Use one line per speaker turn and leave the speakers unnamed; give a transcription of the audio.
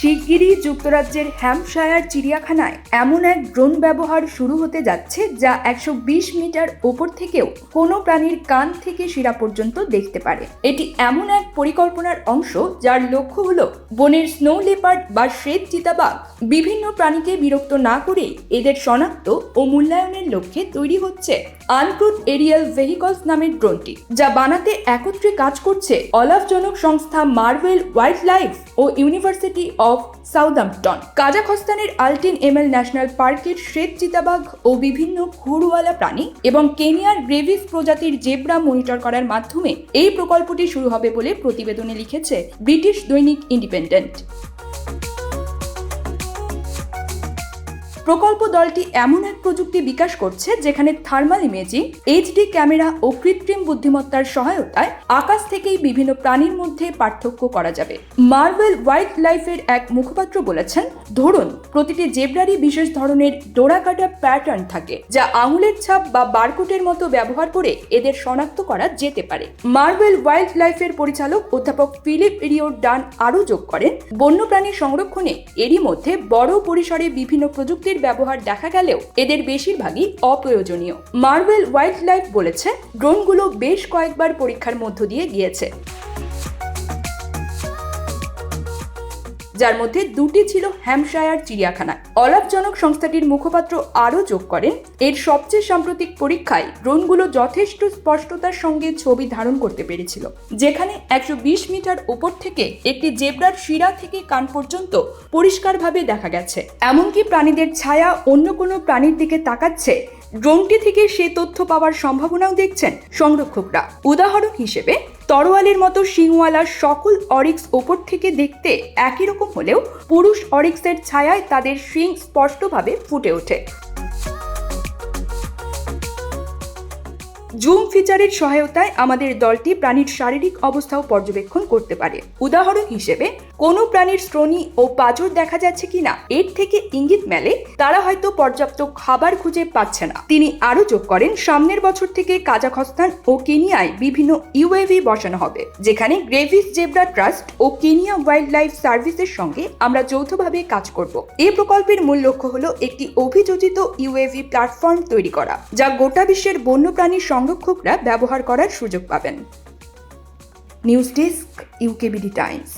শিগগিরই যুক্তরাজ্যের হ্যাম্পশায়ার চিড়িয়াখানায় এমন এক ড্রোন ব্যবহার শুরু হতে যাচ্ছে যা একশো বিশ মিটার ওপর থেকেও কোনো প্রাণীর কান থেকে শিরা পর্যন্ত দেখতে পারে। এটি এমন এক পরিকল্পনার অংশ যার লক্ষ্য হল বনের স্নো লেপার্ড বা শ্বেত চিতাবাঘ বিভিন্ন প্রাণীকে বিরক্ত না করে এদের শনাক্ত ও মূল্যায়নের লক্ষ্যে তৈরি হচ্ছে। আনক্রুড এরিয়াল ভেহিকলস নামের ড্রোনটি, যা বানাতে একত্রে কাজ করছে অলাভজনক সংস্থা মার্ভেল ওয়াইল্ড লাইফ ও ইউনিভার্সিটি অফ সাউদাম্পটন কাজাখস্তানের আলটিন এমএল ন্যাশনাল পার্কের শ্বেত চিতাবাঘ ও বিভিন্ন ঘুরওয়ালা প্রাণী এবং কেনিয়ার গ্রেভিস প্রজাতির জেব্রা মনিটর করার মাধ্যমে এই প্রকল্পটি শুরু হবে বলে প্রতিবেদনে লিখেছে ব্রিটিশ দৈনিক ইন্ডিপেন্ডেন্ট। প্রকল্প দলটি এমন এক প্রযুক্তি বিকাশ করছে যেখানে থার্মাল ইমেজিং এইচডি ক্যামেরা ও কৃত্রিম বুদ্ধিমত্তার সহায়তায় আকাশ থেকেই বিভিন্ন প্রাণীর মধ্যে পার্থক্য করা যাবে। মার্বেল ওয়াইল্ড লাইফের এক মুখপাত্র বলেছেন, ধরুন, প্রতিটি জেব্রারই বিশেষ ধরনের ডোরাকাটা প্যাটার্ন থাকে, যা আঙুলের ছাপ বা বারকোটের মতো ব্যবহার করে এদের শনাক্ত করা যেতে পারে। মার্বেল ওয়াইল্ড লাইফের পরিচালক অধ্যাপক ফিলিপ রিও ডান আরও যোগ করেন, বন্যপ্রাণী সংরক্ষণে এরই মধ্যে বড় পরিসরে বিভিন্ন প্রযুক্তির ব্যবহার দেখা গেলেও এদের বেশিরভাগই অপ্রয়োজনীয়। মার্বেল ওয়াইল্ড লাইফ বলেছে, ড্রোনগুলো বেশ কয়েকবার পরীক্ষার মধ্য দিয়ে গিয়েছে। যার মধ্যে দুটি ছিল হ্যাম্পশায়ার চিড়িয়াখানায়। অলাভজনক সংস্থাটির মুখপাত্র আরও যোগ করেন, এর সবচেয়ে সাম্প্রতিক পরীক্ষায় ড্রোনগুলো যথেষ্ট স্পষ্টতার সঙ্গে ছবি ধারণ করতে পেরেছিল, যেখানে একশো বিশ মিটার ওপর থেকে একটি জেব্রার শিরা থেকে কান পর্যন্ত পরিষ্কারভাবে দেখা গেছে। এমনকি প্রাণীদের ছায়া অন্য কোনো প্রাণীর দিকে তাকাচ্ছে, ড্রোনটি থেকে সে তথ্য পাওয়ার সম্ভাবনাও দেখছেন সংরক্ষকরা। উদাহরণ হিসেবে তরোয়ালের মতো শিংওয়ালা সকল অরিক্স ওপর থেকে দেখতে একই রকম হলেও পুরুষ অরিক্সের ছায়ায় তাদের শিং স্পষ্টভাবে ফুটে ওঠে। জুম ফিচারের সহায়তায় আমাদের দলটি প্রাণীর শারীরিক অবস্থাও পর্যবেক্ষণ করতে পারে। উদাহরণ হিসেবে, কোনো প্রাণীর শ্রোণী ও পাঁজর দেখা যাচ্ছে কিনা, এর থেকে ইঙ্গিত মেলে, তারা হয়তো পর্যাপ্ত খাবার খুঁজে পাচ্ছে না। তিনি আরও যোগ করেন, সামনের বছর থেকে কাজাখস্তান ও কেনিয়ায় বিভিন্ন ইউএভি বসানো হবে, যেখানে গ্রেভিস জেব্রা ট্রাস্ট ও কেনিয়া ওয়াইল্ড লাইফ সার্ভিসের সঙ্গে আমরা যৌথভাবে কাজ করব। এই প্রকল্পের মূল লক্ষ্য হলো একটি অভিযোজিত ইউএভি প্ল্যাটফর্ম তৈরি করা, যা গোটা বিশ্বের বন্যপ্রাণী সংরক্ষকরা ব্যবহার করার সুযোগ পাবেন। News desk UKBD Times.